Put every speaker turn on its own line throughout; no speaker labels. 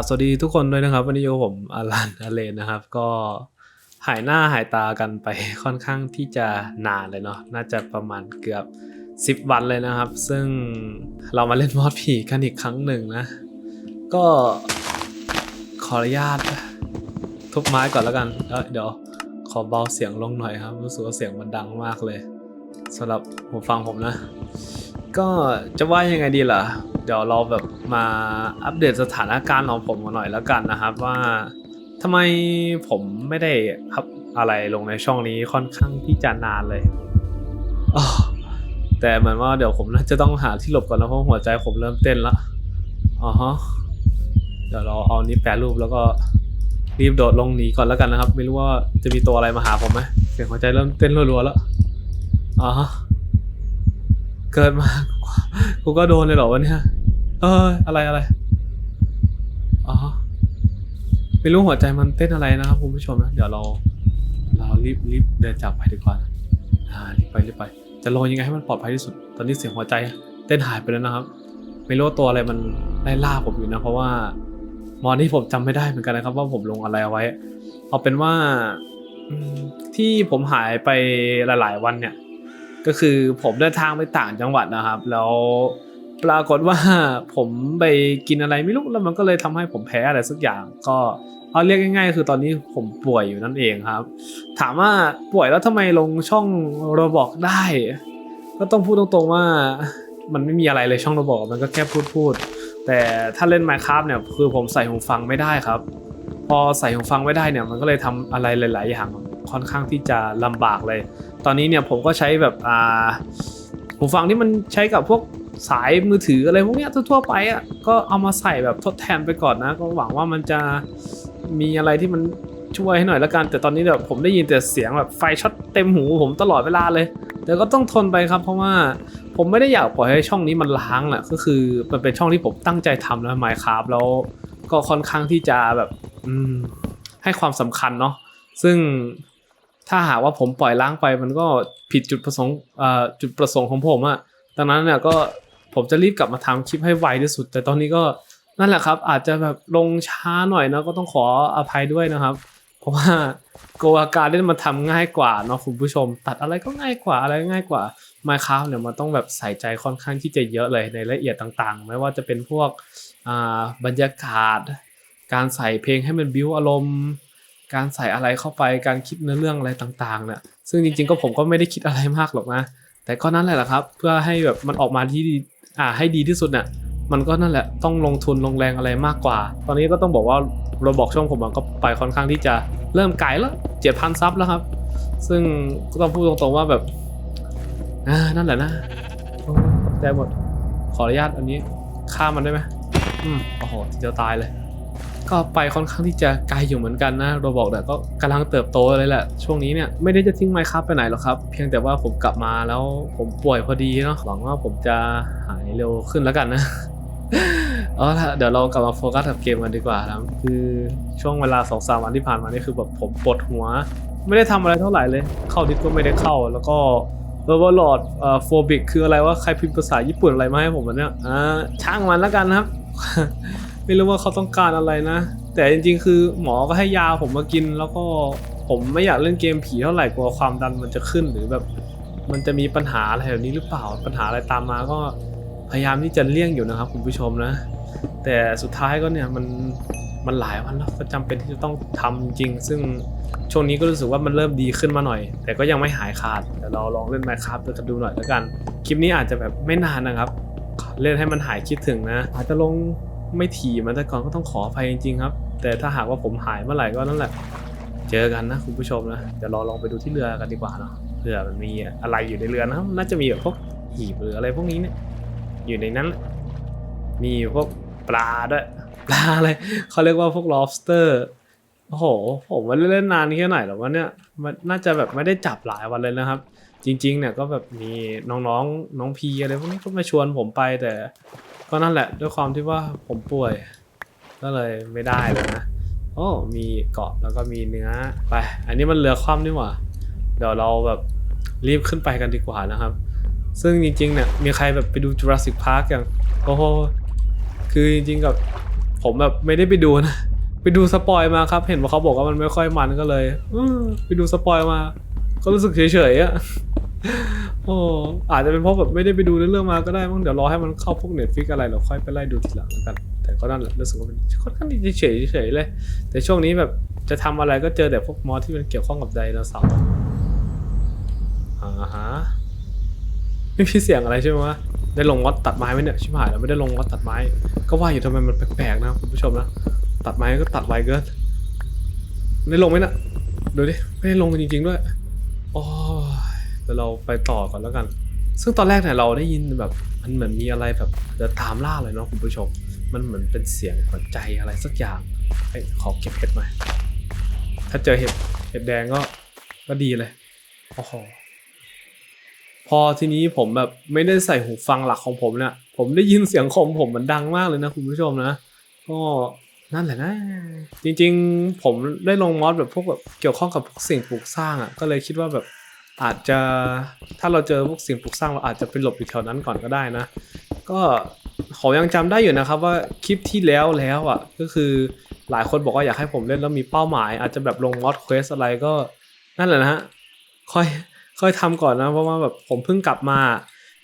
บสวัสดีทุกคนด้วยนะครับ วันนี้อยู่ผมอารันอาเลนนะครับ ก็หายหน้าหายตากันไปค่อนข้างที่จะนานเลยเนาะน่าจะประมาณเกือบ 10 วันเลยนะครับ ซึ่งเรามาเล่นมอดผีกันอีกครั้งหนึ่งนะ ก็ขออนุญาตทุบไม้ก่อนแล้วกันเเดี๋ยวขอเบาเสียงลงหน่อยครับ รู้สึกว่าเสียงมันดังมากเลยสำหรับหูฟังผมนะ ก็จะว่ายังไงดีล่ะ เดี๋ยวเราแบบมาอัปเดตสถานการณ์ของผมกันหน่อยแล้วกันนะครับว่าทำไมผมไม่ได้อัพอะไรลงในช่องนี้ค่อนข้างที่จะนานเลยอ้อแต่เหมือนว่าเดี๋ยวผมน่าจะต้องหาที่หลบก่อนนะเพราะหัวใจผมเริ่มเต้นละอ๋อฮะเดี๋ยวเราเอานี้แปรรูปแล้วก็รีบโดดลงหนีก่อนแล้วกันนะครับ ไม่รู้ว่าจะมีตัวอะไรมาหาผมไหมเสียงหัวใจเริ่มเต้นรัวๆแล้วอ๋อฮะเกิดมา กูก็โดนเลยเหรอวะเนี่ย เออ อะไรอะไร อ๋อ ไม่รู้หัวใจมันเต้นอะไรนะครับคุณผู้ชมนะ เดี๋ยวเรา เรารีบรีบเดินจากไปดีกว่านะอ่ารีบไปรีบไป จะลงยังไงให้มันปลอดภัยที่สุด ตอนนี้เสียงหัวใจ เต้นหายไปแล้วนะครับ ไม่รู้ตัวอะไรมันไล่ล่าผมอยู่นะ เพราะว่ามอนที่ผมจำไม่ได้เหมือนกันนะครับ ว่าผมลงอะไรเอาไว้ เอาเป็นว่าที่ผมหายไปหลาย ๆ วันเนี่ย ก็คือผมเดินทางไปต่างจังหวัดนะครับ แล้วปรากฏว่าผมไปกินอะไรไม่รู้แล้วมันก็เลยทำให้ผมแพ้อะไรสักอย่างก็เอาเรียกง่ายๆ คือตอนนี้ผมป่วยอยู่นั่นเองครับ ถามว่าป่วยแล้วทำไมลงช่องโรบอกได้ ก็ต้องพูดตรงๆว่ามันไม่มีอะไรเลยช่องโรบอกมันก็แค่พูดพูดๆแต่ถ้าเล่น Minecraft เนี่ยคือผมใส่หูฟังไม่ได้ครับ พอใส่หูฟังไม่ได้เนี่ยมันก็เลยทำอะไรหลาย ๆ อย่าง ค่อนข้างที่จะลำบากเลย ตอนนี้เนี่ยผมก็ใช้แบบอ่าหูฟังที่มันใช้กับพวกสายมือถืออะไรพวกเนี้ยทั่วๆไปอะก็เอามาใส่แบบทดแทนไปก่อนนะ ก็หวังว่ามันจะมีอะไรที่มันช่วยให้หน่อยละกัน แต่ตอนนี้แบบผมได้ยินแต่เสียงแบบไฟช็อตเต็มหูผมตลอดเวลาเลย แต่ก็ต้องทนไปครับเพราะว่าผมไม่ได้อยากปล่อยให้ช่องนี้มันล้างแหละก็คือมันเป็นช่องที่ผมตั้งใจทำแล้วไมค์ครับแล้วก็ค่อนข้างที่จะแบบให้ความสำคัญเนาะซึ่ง ถ้าหากว่าผมปล่อยล้างไปมันก็ผิดจุดประสงค์จุดประสงค์ของผมอะดังนั้นเนี่ยก็ผมจะรีบกลับมาทำคลิปให้ไวที่สุด แต่ตอนนี้ก็นั่นแหละครับ อาจจะแบบลงช้าหน่อยนะก็ต้องขออภัยด้วยนะครับ เพราะว่าโกอาการเล่นมันทำง่ายกว่าเนาะคุณผู้ชม ตัดอะไรก็ง่ายกว่าอะไรง่ายกว่า Minecraft เนี่ยมันต้องแบบใส่ใจค่อนข้างที่จะเยอะเลยในรายละเอียดต่างๆ ไม่ว่าจะเป็นพวกบรรยากาศ การใส่เพลงให้มันบิวอารมณ์ การใส่อะไรเข้าไปการคิดเนื้อเรื่องอะไรต่างๆเนี่ยซึ่งจริงๆก็ผมก็ไม่ได้คิดอะไรมากหรอกนะ แต่ก็นั่นแหละละครับ เพื่อให้แบบมันออกมาที่อ่าให้ดีที่สุดเนี่ยมันก็นั่นแหละต้องลงทุนลงแรงอะไรมากกว่า ตอนนี้ก็ต้องบอกว่าเราบอกช่องผมมันก็ไปค่อนข้างที่จะเริ่มไกลแล้วเจ็ดพันซับแล้วครับ ซึ่งก็ต้องพูดตรงๆว่าแบบนั่นแหละนะโอ้ได้หมดขออนุญาตอันนี้ฆ่ามันได้ไหมอืมโอ้โหทีเดียวตายเลย ก็ไปค่อนข้างที่จะไกลอยู่เหมือนกันนะโรบอกแต่ก็กำลังเติบโตเลยแหละ ช่วงนี้เนี่ยไม่ได้จะทิ้งไมค์ครับไปไหนหรอกครับ เพียงแต่ว่าผมกลับมาแล้วผมป่วยพอดีเนาะหวังว่าผมจะหายเร็วขึ้นแล้วกันนะเอาละเดี๋ยวเรากลับมาโฟกัสกับเกมกันดีกว่าครับคือช่วงเวลาสองสามวันที่ผ่านมานี่คือแบบผมปวดหัว ไม่ได้ทำอะไรเท่าไหร่เลย เข้าดิสก็ไม่ได้เข้า แล้วก็เวอร์ลอดเอ่อโฟบิกคืออะไรว่าใครพิมพ์ภาษาญี่ปุ่นอะไรมาให้ผมวะเนี่ยอ่าช่างมันแล้วกันนะครับ ไม่รู้ว่าเขาต้องการอะไรนะ แต่จริงๆ คือหมอก็ให้ยาผมมากิน แล้วก็ผมไม่อยากเล่นเกมผีเท่าไหร่กลัวความดันมันจะขึ้นหรือแบบ มันจะมีปัญหาอะไรแบบนี้หรือเปล่าปัญหาอะไรตามมาก็พยายามที่จะเลี่ยงอยู่นะครับคุณผู้ชมนะ แต่สุดท้ายก็เนี่ยมันมันหลายวันแล้วก็จำเป็นที่จะต้องทำจริง ซึ่งช่วงนี้ก็รู้สึกว่ามันเริ่มดีขึ้นมาหน่อย แต่ก็ยังไม่หายขาดเดี๋ยวเราลองเล่น Minecraft ด้วยกันดูหน่อยแล้วกัน คลิปนี้อาจจะแบบไม่นานนะครับ เล่นให้มันหายคิดถึงนะ อาจจะลง ไม่ถี่มันแต่ก่อนก็ต้องขออภัยจริงๆครับ แต่ถ้าหากว่าผมหายเมื่อไหร่ก็นั่นแหละ เจอกันนะคุณผู้ชมนะเดี๋ยวราลองไปดูที่เรือกันดีกว่าเนาะเผื่อมันมีอะไรอยู่ในเรือนะครับน่าจะมีแบบพวกหีบหรืออะไรพวกนี้เนี่ยอยู่ในนั้นแหละมีพวกปลาด้วยปลาอะไรเขาเรียกว่าพวก lobster โอ้โห ผมไม่ได้เล่นนานแค่ไหนหรอวะเนี่ยมันน่าจะแบบไม่ได้จับหลายวันเลยนะครับ จริง ๆ เนี่ยก็แบบมีน้องๆน้องพีอะไรพวกนี้ก็มาชวนผมไปแต่ ก็นั่นแหละด้วยความที่ว่าผมป่วย ก็เลยไม่ได้เลยนะโอ้มีเกาะแล้วก็มีเนื้อไป อันนี้มันเรือคว่ำนี่หว่า เดี๋ยวเราแบบรีบขึ้นไปกันดีกว่านะครับ ซึ่งจริงๆเนี่ยมีใครแบบไปดู Jurassic Park อย่างโอ้โหคือจริงๆกับผมแบบไม่ได้ไปดูนะ ไปดูสปอยมาครับ เห็นว่าเขาบอกว่ามันไม่ค่อยมันก็เลยอไปดูสปอยมา ก็รู้สึกเฉยๆอะ โอ้อาจจะเป็นเพราะแบบไม่ได้ไปดูเรื่องมาก็ได้มั้งเดี๋ยวรอให้มันเข้าพวกเน็ตฟิกอะไรเราค่อยไปไล่ดูทีหลังแล้วกัน แต่ก็นั่นแหละรู้สึกว่ามันค่อนข้างจะเฉยเฉยเลย แต่ช่วงนี้แบบจะทำอะไรก็เจอแต่พวกมอสที่มันเกี่ยวข้องกับไดโนเสาร์อ่าฮะไม่มีเสียงอะไรใช่ไหมวะได้ลงมอสตัดไม้ไหมเนี่ยชิบหายแล้วไม่ได้ลงมอสตัดไม้ ก็ว่าอยู่ทำไมมันแปลกๆนะคุณผู้ชมนะตัดไม้ก็ตัดไวเกินได้ลงไหมน่ะดูดิไม่ได้ลงจริงๆด้วยโอ้ยเดี๋ยวเราไปต่อก่อนแล้วกัน ซึ่งตอนแรกเนี่ยเราได้ยินแบบมันเหมือนมีอะไรแบบจะตามล่าเลยเนาะคุณผู้ชม มันเหมือนเป็นเสียงหัวใจอะไรสักอย่างเอ้ขอเก็บเห็ดหน่อยถ้าเจอเห็ดเห็ดแดงก็ก็ดีเลยโอ้โหพอทีนี้ผมแบบไม่ได้ใส่หูฟังหลักของผมเนี่ยผมได้ยินเสียงคอมผมมันดังมากเลยนะคุณผู้ชมนะก็นั่นแหละนะ จริงๆ ผมได้ลงมอสแบบพวกแบบเกี่ยวข้องกับพวกสิ่งปลูกสร้างอะก็เลยคิดว่าแบบ อาจจะถ้าเราเจอพวกสิ่งปลูกสร้างเราอาจจะไปหลบอยู่แถวนั้นก่อนก็ได้นะ ก็ผมยังจำได้อยู่นะครับว่าคลิปที่แล้วแล้วอะก็คือหลายคนบอกว่าอยากให้ผมเล่นแล้วมีเป้าหมาย อาจจะแบบลงมอสเควสอะไรก็นั่นแหละนะฮะค่อยค่อยทำก่อนนะเพราะว่าแบบผมเพิ่งกลับมา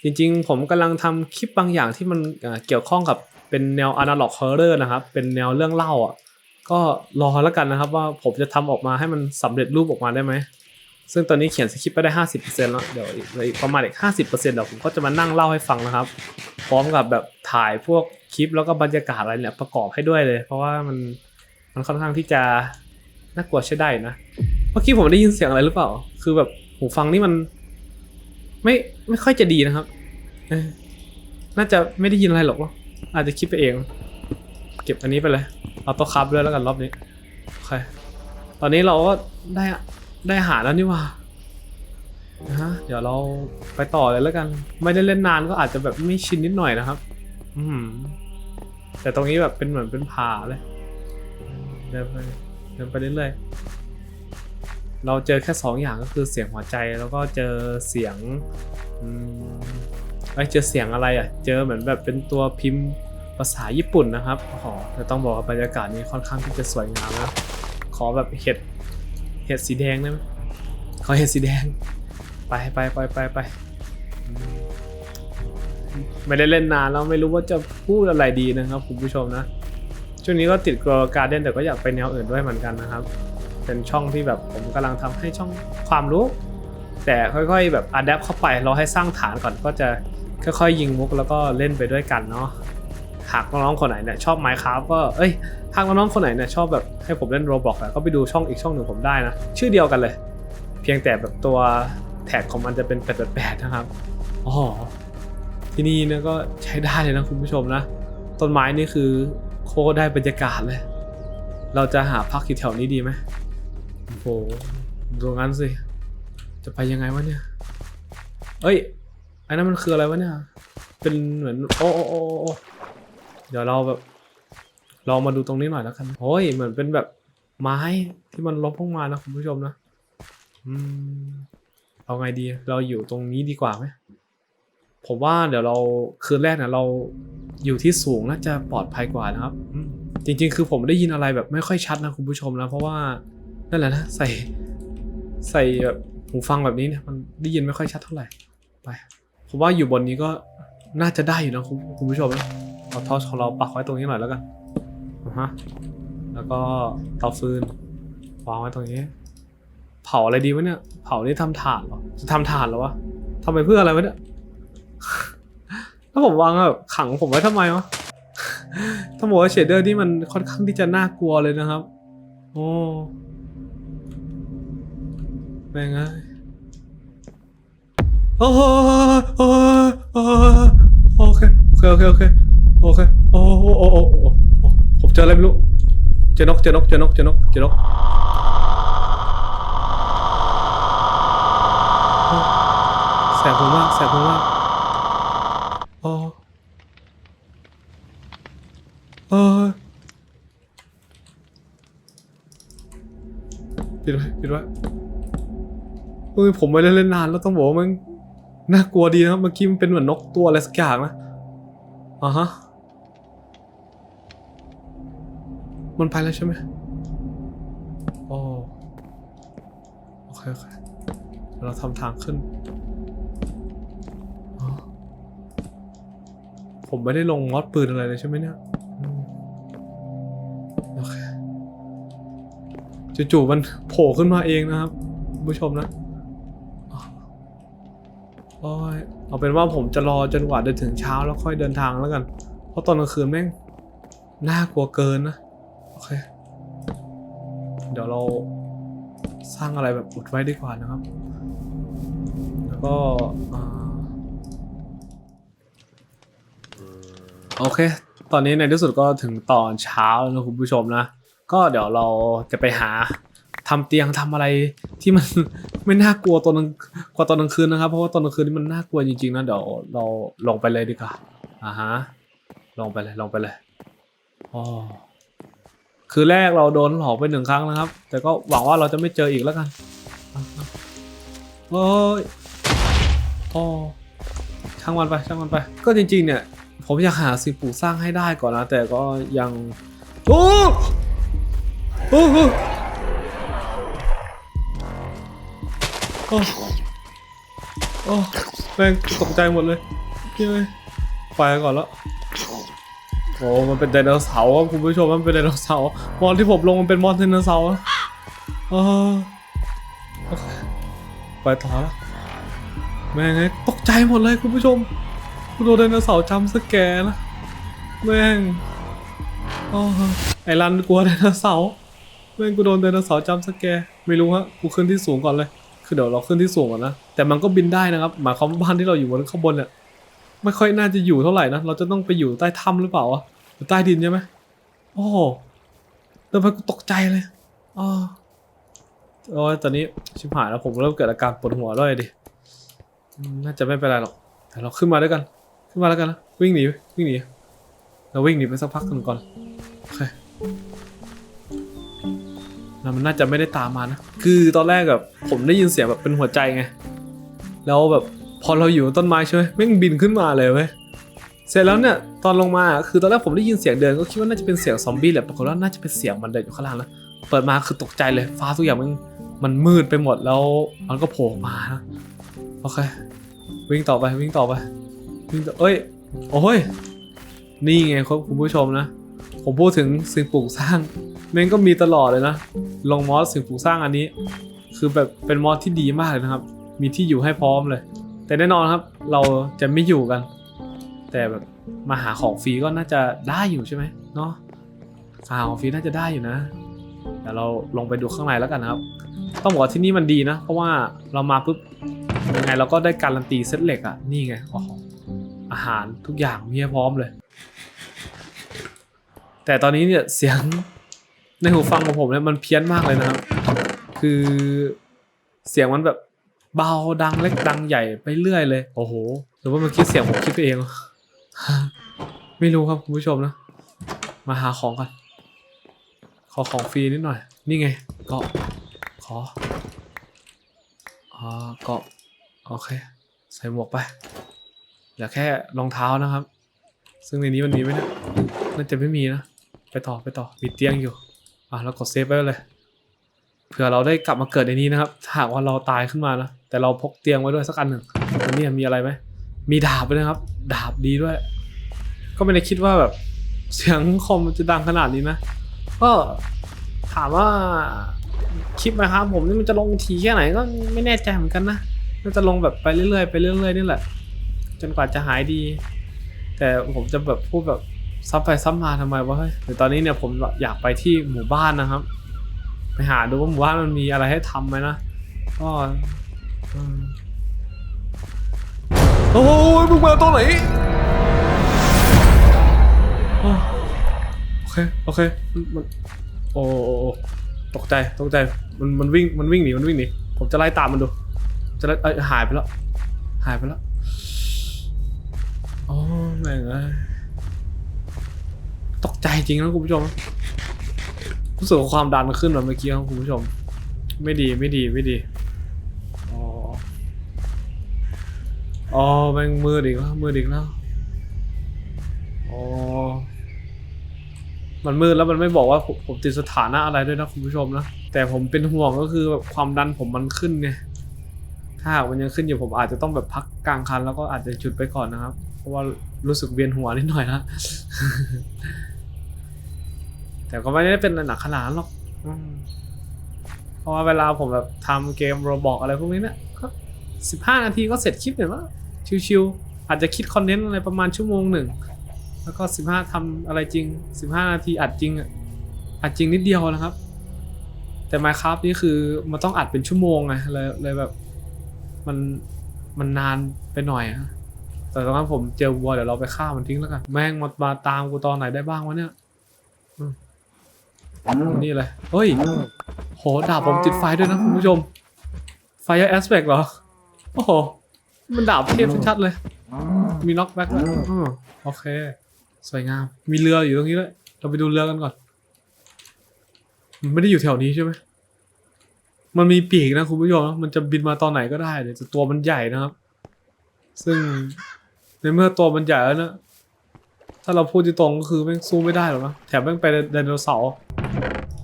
จริงๆ ผมกำลังทำคลิปบางอย่างที่มันเเกี่ยวข้องกับเป็นแนว analog horror นะครับ เป็นแนวเรื่องเล่าอะก็รอแล้วกันนะครับว่าผมจะทำออกมาให้มันสำเร็จรูปออกมาได้ไหม ซึ่งตอนนี้เขียนสคริปต์ไปได้50%แล้วเดี๋ยวอีกเหลืออีกประมาณอีก50%เดี๋ยวผมก็จะมานั่งเล่าให้ฟังนะครับ พร้อมกับแบบถ่ายพวกคลิปแล้วก็บรรยากาศอะไรเนี่ยประกอบให้ด้วยเลย เพราะว่ามันมันค่อนข้างที่จะน่ากลัวใช้ได้นะเมื่อกี้ผมได้ยินเสียงอะไรหรือเปล่า คือแบบหูฟังนี่มัน ไม่ไม่ค่อยจะดีนะครับน่าจะไม่ได้ยินอะไรหรอกวะอาจจะคิดไปเอง เก็บอันนี้ไปเลยเอาต๊ะคับด้วยแล้วกันรอบนี้โอเคตอนนี้เราก็ได้ ได้อาหารแล้วนี่ว่านะฮะเดี๋ยวเราไปต่อเลยแล้วกัน ไม่ได้เล่นนานก็อาจจะแบบไม่ชินนิดหน่อยนะครับ อืมแต่ตรงนี้แบบเป็นเหมือนเป็นผาเลยเดินไปเดินไปเรื่อยๆเราเจอแค่สองอย่างก็คือเสียงหัวใจแล้วก็เจอเสียงอืมไอเจอเสียงอะไรอะ เจอเหมือนแบบเป็นตัวพิมพ์ภาษาญี่ปุ่นนะครับโอ้โหแต่ต้องบอกว่าบรรยากาศนี้ค่อนข้างที่จะสวยงามนะขอแบบเห็ด เห็ดสีแดงได้ไหมขอเห็ดสีแดง ไปไปไปไปไปไม่ได้เล่นนานแล้วไม่รู้ว่าจะพูดอะไรดีนะครับคุณผู้ชมนะ ช่วงนี้ก็ติดกลัวการเด่นแต่ก็อยากไปแนวอื่นด้วยเหมือนกันนะครับ เป็นช่องที่แบบผมกำลังทำให้ช่องความรู้ แต่ค่อยๆ แบบอัดแอปเข้าไปเราให้สร้างฐานก่อนก็จะค่อยๆ ยิงมุกแล้วก็เล่นไปด้วยกันเนาะากน้องๆคนไหนเนี่ยชอบ Minecraft ก็เอ้ยหากน้องๆคนไหนเนี่ยชอบแบบให้ผมเล่น Roblox อะก็ไปดูช่องอีกช่องหนึ่งผมได้นะ ชื่อเดียวกันเลย เพียงแต่แบบตัวแท็กของมันจะเป็น888นะครับอ๋อที่นี่เนี่ยก็ใช้ได้เลยนะคุณผู้ชมนะ ต้นไม้นี่คือโคได้บรรยากาศเลย เราจะหาพักอยู่แถวนี้ดีไหมโอ้โหดูงั้นสิ จะไปยังไงวะเนี่ย เอ้ยไอันนั้นมันคืออะไรวะเนี่ย เป็นเหมือน โอ้โอ้โอ้โอ้ เดี๋ยวเราแบบลองมาดูตรงนี้หน่อยแล้วกันโอ้ยเหมือนเป็นแบบไม้ที่มันล้มลงมานะคุณผู้ชมนะ อืม เอาไงดี เราอยู่ตรงนี้ดีกว่าไหมผมว่าเดี๋ยวเราคืนแรกเนี่ยเราอยู่ที่สูงน่าจะปลอดภัยกว่านะครับอืมจริง ๆ คือผมได้ยินอะไรแบบไม่ค่อยชัดนะคุณผู้ชมนะเพราะว่านั่นแหละนะใส่ใส่แบบหูฟังแบบนี้เนี่ยมันได้ยินไม่ค่อยชัดเท่าไหร่ไปผมว่าอยู่บนนี้ก็น่าจะได้อยู่นะคุณผู้ชมนะ เอาทอชของเราปักไว้ตรงนี้หน่อยแล้วกันฮะแล้วก็เตาฟืนวางไว้ตรงนี้ เผาอะไรดีวะเนี่ย เผานี่ทำถ่านเหรอจะทำถ่านเหรอวะทำไปเพื่ออะไรวะเนี่ยถ้าผมวางแบบขังผมไว้ทำไมวะถ้าบอกว่าเชดเดอร์นี่มันค่อนข้างที่จะน่ากลัวเลยนะครับ โอ้แม่งเอ้ยโอ้โอ้โหโอ้โหโอเคโอเคโอเค โอเค โอ้โอ้โอ้โอ้ผมเจออะไรไม่รู้ เจนก เจนก เจนก เจนก เจนกแสบหูมากแสบหูมากโอ้โอ้ปิดไว้ปิดไว้เฮ้ยผมไม่ได้เล่นนานแล้วต้องบอกว่ามันน่ากลัวดีนะครับเมื่อกี้มันเป็นเหมือนนกตัวอะไรสักอย่างนะอ่าฮะ มันไปแล้วใช่ไหมโอ้โอเคโอเคเราทำทางขึ้น ผมไม่ได้ลงมอดปืนอะไรเลยใช่ไหมเนี่ยโอเคจู่ๆมันโผล่ขึ้นมาเองนะครับผู้ชมนะโอ้ยเอาเป็นว่าผมจะรอจนกว่าจะถึงเช้าแล้วค่อยเดินทางแล้วกัน เพราะตอนกลางคืนแม่งน่ากลัวเกินนะ โอเค เดี๋ยวเราสร้างอะไรแบบอุดไว้ดีกว่านะครับ แล้วก็โอเค ตอนนี้ในที่สุดก็ถึงตอนเช้าแล้วนะคุณผู้ชมนะ ก็เดี๋ยวเราจะไปหาทำเตียงทำอะไรที่มันไม่น่ากลัวตอนกลางกว่าตอนกลางคืนนะครับ เพราะว่าตอนกลางคืนนี่มันน่ากลัวจริงๆนะเดี๋ยวเราลงไปเลยดีกว่าอ่าฮะลงไปเลยลงไปเลยอ๋อ คือแรกเราโดนหลอกไปหนึ่งครั้งนะครับ แต่ก็หวังว่าเราจะไม่เจออีกแล้วกันเฮ้ยอ๋อช่างมันไปช่างมันไป ก็จริง ๆ เนี่ย ผมอยากหาสิ่งปลูกสร้างให้ได้ก่อนนะ แต่ก็ยัง โอ้โอ้โหโอ้โอ้แม่งตกใจหมดเลยเฮ้ยไปก่อนแล้ว โอ้มันเป็นไดโนเสาร์ครับคุณผู้ชมมันเป็นไดโนเสาร์มอนที่ผมลงมันเป็นมอนไดโนเสาร์อะเออโอเคไปต่อแล้วแม่งไงตกใจหมดเลยคุณผู้ชมกูโดนไดโนเสาร์จำสแกนนะแม่งไอ้รันกลัวไดโนเสาร์แม่งกูโดนไดโนเสาร์จำสแกนไม่รู้ฮะกูขึ้นที่สูงก่อนเลยคือเดี๋ยวเราขึ้นที่สูงก่อนนะแต่มันก็บินได้นะครับหมายความว่าบ้านที่เราอยู่บนข้างบนเนี่ย ไม่ค่อยน่าจะอยู่เท่าไหร่นะ เราจะต้องไปอยู่ใต้ถ้ำหรือเปล่าวะอยู่ใต้ดินใช่ไหมโอ้โหเดินไปกูตกใจเลยอ๋อโอ้ยตอนนี้ชิบหายแล้วผมเริ่มเกิดอาการปวดหัวด้วยดิ น่าจะไม่เป็นไรหรอก แต่เราขึ้นมาด้วยกัน ขึ้นมาแล้วกันนะ วิ่งหนี วิ่งหนี เราวิ่งหนีไปสักพักหนึ่งก่อน โอเคแล้วมันน่าจะไม่ได้ตามมานะ คือตอนแรกแบบผมได้ยินเสียงแบบเป็นหัวใจไง แล้วแบบ พอเราอยู่บนต้นไม้ใช่ไหมแม่งบินขึ้นมาเลยเว้ยเสร็จแล้วเนี่ยตอนลงมาคือตอนแรกผมได้ยินเสียงเดินก็คิดว่าน่าจะเป็นเสียงซอมบี้แหละปรากฏว่าน่าจะเป็นเสียงมันเดินอยู่ข้างล่างนะเปิดมาคือตกใจเลยฟ้าทุกอย่างมันมันมืดไปหมดแล้วมันก็โผล่มานะโอเควิ่งต่อไปวิ่งต่อไปวิ่งต่อเอ้ยโอ้ยนี่ไงครับคุณผู้ชมนะ ผมพูดถึงสิ่งปลูกสร้างแม่งก็มีตลอดเลยนะลงมอสสิ่งปลูกสร้างอันนี้ คือแบบเป็นมอสที่ดีมากเลยนะครับ มีที่อยู่ให้พร้อมเลย แต่แน่นอนครับ เราจะไม่อยู่กัน แต่แบบมาหาของฟรีก็น่าจะได้อยู่ใช่ไหมเนาะหาของฟรีน่าจะได้อยู่นะเดี๋ยวเราลงไปดูข้างในแล้วกันนะครับ ต้องบอกว่าที่นี่มันดีนะ เพราะว่าเรามาปุ๊บยังไงเราก็ได้การันตีเซตเหล็กอะนี่ไงอ้โหอาหารทุกอย่างมีให้พร้อมเลย แต่ตอนนี้เนี่ยเสียงในหูฟังของผมเนี่ยมันเพี้ยนมากเลยนะครับ คือเสียงมันแบบ เบาดังเล็กดังใหญ่ไปเรื่อยเลย โอ้โหหรือว่ามันคิดเสียงผมคิดไปเอง ไม่รู้ครับคุณผู้ชมนะ มาหาของกันขอของฟรีนิดหน่อย นี่ไงเกาะขออ่าเกาะโอเค ใส่หมวกไปเหลือแค่รองเท้านะครับ ซึ่งในนี้มันมีไหมเนี่ยน่าจะไม่มีนะ ไปต่อไปต่อมีเตียงอยู่อะเรากดเซฟไว้เลยเผื่อเราได้กลับมาเกิดในนี้นะครับหากว่าเราตายขึ้นมานะ แต่เราพกเตียงไว้ด้วยสักอันหนึ่งอันนี้มีอะไรไหม มีดาบด้วยนะครับ ดาบดีด้วย ก็ไม่ได้คิดว่าแบบเสียงคอมจะดังขนาดนี้นะ ก็ถามว่าคลิปนะครับผมนี่มันจะลงทีแค่ไหนก็ไม่แน่ใจเหมือนกันนะน่าจะลงแบบไปเรื่อยๆไปเรื่อยๆนี่แหละ จนกว่าจะหายดี แต่ผมจะแบบพูดแบบซ้ำไปซ้ำมาทำไมวะเฮ้ยแต่ตอนนี้เนี่ยผมอยากไปที่หมู่บ้านนะครับ ไปหาดูว่าหมู่บ้านมันมีอะไรให้ทำไหมนะก็ โอ้ยมึงมาตอนไหนโอเค โอเค มัน โอ้ตกใจ ตกใจ มัน มันวิ่ง มันวิ่งหนี มันวิ่งหนี ผมจะไล่ตามมันดู จะไล่เอ้ยหายไปแล้ว หายไปแล้วโอ้แม่งเอ้ยตกใจจริงนะคุณผู้ชม รู้สึกว่าความดันมันขึ้นมาเมื่อกี้ครับคุณผู้ชม ไม่ดี ไม่ดี ไม่ดี อ๋อ อ๋อแม่งมืดอีกแล้วมืดอีกแล้วอ๋อมันมืดแล้วมันไม่บอกว่าผมผมติดสถานะอะไรด้วยนะคุณผู้ชมนะแต่ผมเป็นห่วงก็คือแบบความดันผมมันขึ้นไงถ้าหากมันยังขึ้นอยู่ผมอาจจะต้องแบบพักกลางคันแล้วก็อาจจะจุดไปก่อนนะครับ เพราะว่ารู้สึกเวียนหัวนิดหน่อยนะ แต่ก็ไม่ได้เป็นหนักขนาดหรอกเพราะว่าเวลาผมแบบทำเกมโรบอกอะไรพวกนี้เนี่ยสิบห้านาทีก็เสร็จคลิปเนี่ยว่า ชิวๆอาจจะคิดคอนเทนต์อะไรประมาณชั่วโมงหนึ่ง แล้วก็สิบห้าทำอะไรจริงสิบห้านาทีอัดจริงอะอัดจริงนิดเดียวนะครับ แต่ Minecraft นี่คือมันต้องอัดเป็นชั่วโมงไงเลยเลยแบบ มันมันนานไปหน่อยอะแต่ตอนนั้นผมเจอวัวเดี๋ยวเราไปฆ่ามันทิ้งแล้วกัน แม่งมามาตามกูตอนไหนได้บ้างวะเนี่ยนี่เลยเฮ้ยโหดาบผมติดไฟด้วยนะคุณผู้ชม Fire Aspect เหรอ โอ้โห มันดาบเทพชัดๆเลย มีน็อกแบ็กด้วยอืมโอเค สวยงาม มีเรืออยู่ตรงนี้ด้วย เราไปดูเรือกันก่อน มันไม่ได้อยู่แถวนี้ใช่ไหม มันมีปีกนะคุณผู้ชมนะมันจะบินมาตอนไหนก็ได้เลยแต่ตัวมันใหญ่นะครับ ซึ่งในเมื่อตัวมันใหญ่แล้วนะถ้าเราพูดที่ตรงก็คือแม่งสู้ไม่ได้หรอกนะ แถมแม่งไปไดโนเสาร์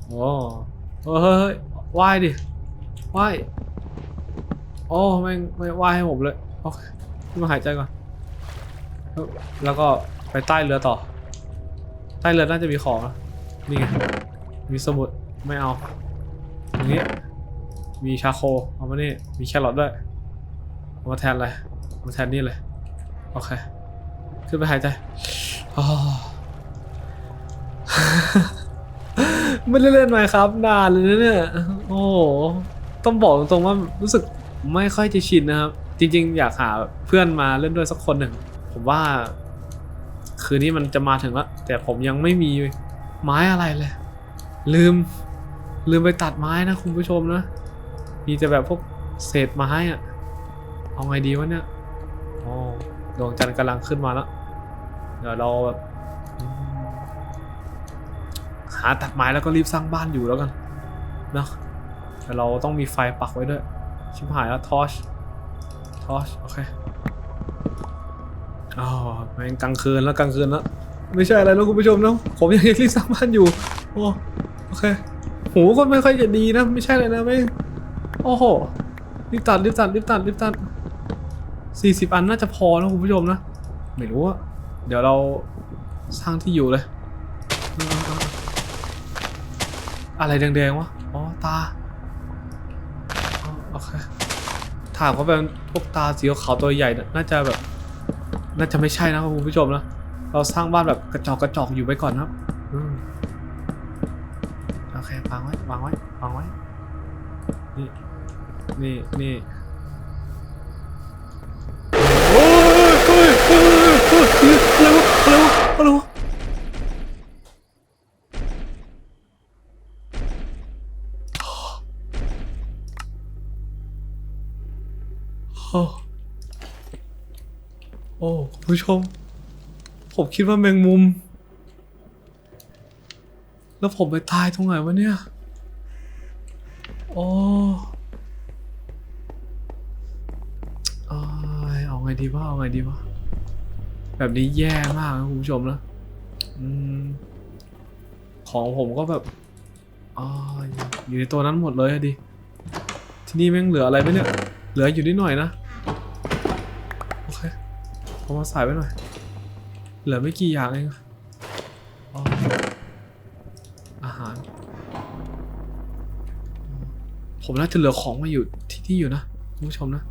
โอ้เฮ้ยเฮ้ยเฮ้ยว่ายดิว่ายโอ้แม่งไม่ว่ายให้ผมเลย โอเคมาหายใจก่อน แล้วก็ไปใต้เรือต่อ ใต้เรือน่าจะมีของนะนี่ไง มีสมุดไม่เอาตรงนี้ มีชาโค เอามานี่ มีแครอทด้วยเอามาแทนอะไรมาแทนนี่เลย โอเค ขึ้นไปหายใจอ๋อไม่ได้เล่นไหมครับ นานเลยเนี่ย โอ้โห ต้องบอกตรงๆว่ารู้สึกไม่ค่อยจะชินนะครับ จริง ๆ อยากหาเพื่อนมาเล่นด้วยสักคนหนึ่ง ผมว่า คืนนี้มันจะมาถึงแล้วแต่ผมยังไม่มีไม้อะไรเลย ลืม ลืมไปตัดไม้นะคุณผู้ชมนะมีแต่แบบพวกเศษไม้อะเอาไงดีวะเนี่ยอ๋อดวงจันทร์กำลังขึ้นมาแล้ว เดี๋ยวเราแบบหาตัดไม้แล้วก็รีบสร้างบ้านอยู่แล้วกันเนาะแต่เราต้องมีไฟปักไว้ด้วย ชิบหายแล้วทอช ทอชโอเคอ๋อแม่งกลางคืนแล้วกลางคืนแล้วไม่ใช่อะไรแล้วคุณผู้ชมนะผมยังรีบสร้างบ้านอยู่โอ้โอเคหูก็ไม่ค่อยจะดีนะ ไม่ใช่เลยนะไม่โอ้โหรีบตัดรีบตัดรีบตัดรีบตัดสี่สิบอันน่าจะพอนะคุณผู้ชมนะไม่รู้อะเดี๋ยวเราสร้างที่อยู่เลย อะไรแดงๆวะอ๋อตาโอเค ถามเขาเป็นพวกตาสีขาวตัวใหญ่น่าจะแบบ น่าจะไม่ใช่นะครับคุณผู้ชมนะเราสร้างบ้านแบบกระจอกกระจอกอยู่ไปก่อนนะครับโอเควางไว้วางไว้วางไว้ นี่ นี่นี่โอ้ยเฮ้ยเฮ้ยเฮ้ยเฮ้ยอะไรวะอะไรวะอะไรวะ โอ้โอ้คุณผู้ชม ผมคิดว่าแมงมุม แล้วผมไปตายตรงไหนวะเนี่ย โอ้เอยเอาไงดีวะเอาไงดีวะแบบนี้แย่มากนะคุณผู้ชมนะอของผมก็แบบออยู่ในตัวนั้นหมดเลยอะดิ ที่นี่แม่งเหลืออะไรไหมเนี่ย เหลืออยู่นิดหน่อยนะ เอามาใส่ไว้หน่อย เหลือไม่กี่อย่างเองอาหาร ผมน่าจะเหลือของมาอยู่ที่ที่อยู่นะคุณผู้ชมนะ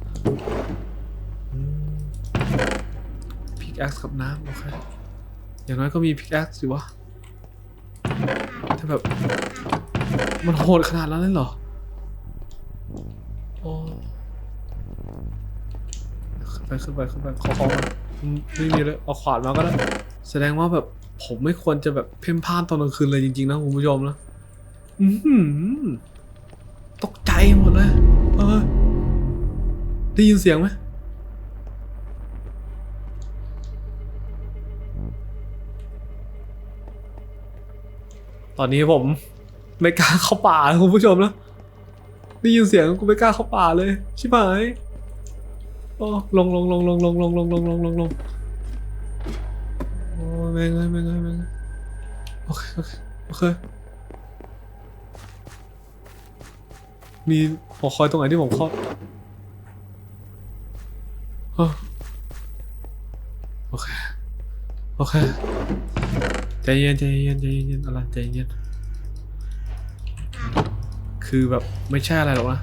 พิกแอคกับน้ำโอเค อย่างน้อยก็มีพิกแอคสิวะแต่แบบ มันโหดขนาดนั้นเลยเหรอขึ้น ไปขึ้นไปขึ้นไปขอของมาอืมไม่มีเลยเอาขวานมาก็ได้แสดงว่าแบบผมไม่ควรจะแบบเพ่นพ่านตอนกลางคืนเลยจริงๆนะคุณผู้ชมนะอือหือตกใจหมดเลยเออได้ยินเสียงไหมตอนนี้ผมไม่กล้าเข้าป่าคุณผู้ชมนะได้ยินเสียงกูไม่กล้าเข้าป่าเลย ชิบหาย อ้ลงลงลงลงลงลงลงลงลงลงลงโอ้แม่งเลยแม่งเลยแม่งเลยโอเคโอเคโอเคมีหอคอยตรงไหนที่ผมเข้าโอเค โอเค ใจเย็นใจเย็นใจเย็นอะไรใจเย็น คือแบบไม่ใช่อะไรหรอกนะ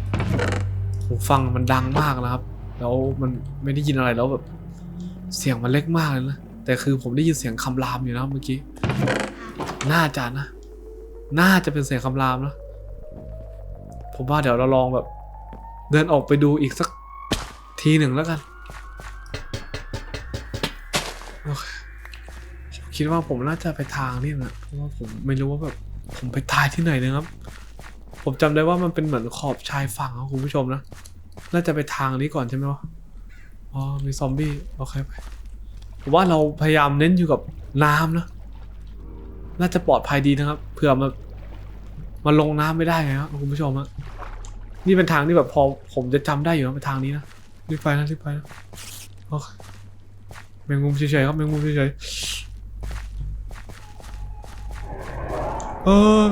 หูฟังมันดังมากนะครับ แล้วมันไม่ได้ยินอะไรแล้วแบบเสียงมันเล็กมากเลยนะแต่คือผมได้ยินเสียงคำรามอยู่นะเมื่อกี้น่าจะนะน่าจะเป็นเสียงคำรามนะผมว่าเดี๋ยวเราลองแบบ เดินออกไปดูอีกสักทีหนึ่งแล้วกันคผมคิดว่าผมน่าจะไปทางนี่นะเพราะว่าผมไม่รู้ว่าแบบผมไปตายที่ไหนนะครับ ผมจำได้ว่ามันเป็นเหมือนขอบชายฝั่งครับคุณผู้ชมนะ น่าจะไปทางนี้ก่อนใช่ไหมวะอ๋อมีซอมบี้โอเคไปผมว่าเราพยายามเน้นอยู่กับน้ำนะน่าจะปลอดภัยดีนะครับเผื่อมามาลงน้ำไม่ได้ไงครับคุณผู้ชมฮะนี่เป็นทางที่แบบพอผมจะจำได้อยู่นะเป็นทางนี้นะรีบไปนะรีบไปนะโอเคแมงมุมเฉยๆครับแมงมุมเฉยๆเออ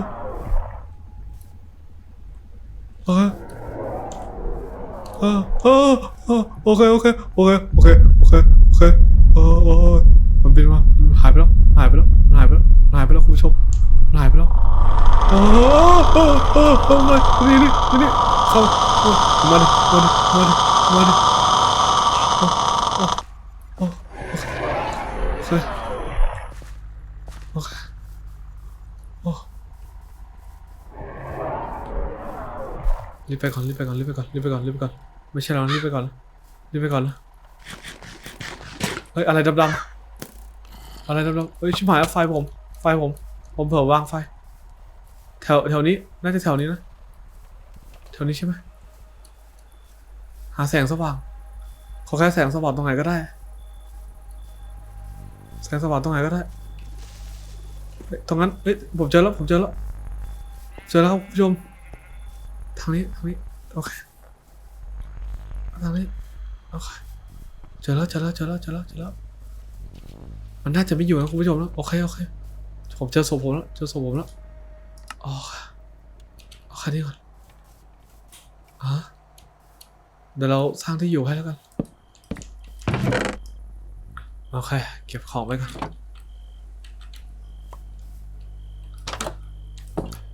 เออ เออเออเออโอเคโอเคโอเคโอเคโอเคโอเคเออเออมันบินมาหายไปแล้วหายไปแล้วหายไปแล้วหายไปแล้วคุณผู้ชมหายไปแล้วเออเออเออเออมนี่นี่นี่เข้ามาดิมาดิมาดิมาดิโอเคโอเคโอ้รีบไปก่อนรีบไปก่อนรีบไปก่อนรีบไปก่อนรีบไปก่อน ไม่ใช่เรารีบไปก่อนรีบไปก่อนนะเฮ้ยอะไรดำๆอะไรดำๆเฮ้ยชิบหายแล้วไฟผม ไฟผม ผมเผลอวางไฟ แถวแถวนี้น่าจะแถวนี้นะแถวนี้ใช่ไหมหาแสงสว่าง ขอแค่แสงสว่างตรงไหนก็ได้ แสงสว่างตรงไหนก็ได้เฮ้ยตรงนั้นเฮ้ยผมเจอแล้วผมเจอแล้วเจอแล้วครับคุณผู้ชมทางนี้ทางนี้โอเค ทางนี้โอเคเจอแล้วเจอแล้วเจอแล้วเจอแล้วเจอแล้ว มันน่าจะไม่อยู่นะคุณผู้ชมแล้วโอเคโอเคผมเจอศพผมแล้วเจอศพผมแล้วอ๋อเอาค่นี้ก่อนอะเดี๋ยวเราสร้างที่อยู่ให้แล้วกันโอเคเก็บของไว้ก่อน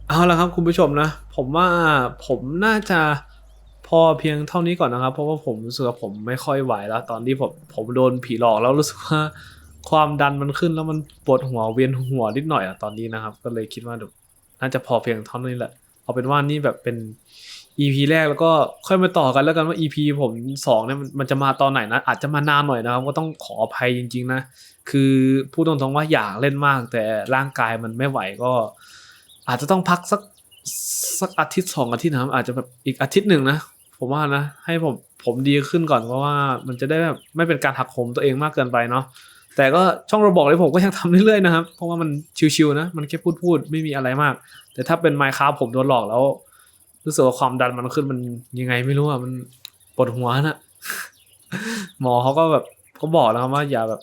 เอาละครับคุณผู้ชมนะ ผมว่าผมน่าจะ พอเพียงเท่านี้ก่อนนะครับ เพราะว่าผมรู้สึกว่าผมไม่ค่อยไหวแล้ว ตอนที่ผมผมโดนผีหลอกแล้วรู้สึกว่าความดันมันขึ้นแล้วมันปวดหัวเวียนหัวนิดหน่อยอะตอนนี้นะครับ ก็เลยคิดว่าดี๋ยวน่าจะพอเพียงเท่านี้แหละเอาเป็นว่านี่แบบเป็น EP แรกแล้วก็ค่อยมาต่อกันแล้วกันว่า EP ผมสองเนี่ยมันมันจะมาตอนไหนนะ อาจจะมานานหน่อยนะครับ ก็ต้องขออภัยจริง ๆ นะ คือพูดตรงๆว่าอยากเล่นมาก แต่ร่างกายมันไม่ไหวก็ อาจจะต้องพักสักสักอาทิตย์สองอาทิตย์นะครับอาจจะแบบอีกอาทิตย์หนึ่งนะ ผมว่านะ ให้ผมผมดีขึ้นก่อนเพราะว่ามันจะได้แบบไม่เป็นการหักโหมตัวเองมากเกินไปเนาะแต่ก็ช่องเราบอกเลยผมก็ยังทำเรื่อยๆนะครับ เพราะว่ามันชิวๆนะ มันแค่พูดๆไม่มีอะไรมาก แต่ถ้าเป็นไมค์ค r a f t ผมโดนหลอกแล้ว รู้สึกว่าความดันมันขึ้นมันยังไงไม่รู้อะมันปวดหัวนะหมอเขาก็แบบก็บอกแล้วครับว่าอย่าแบบ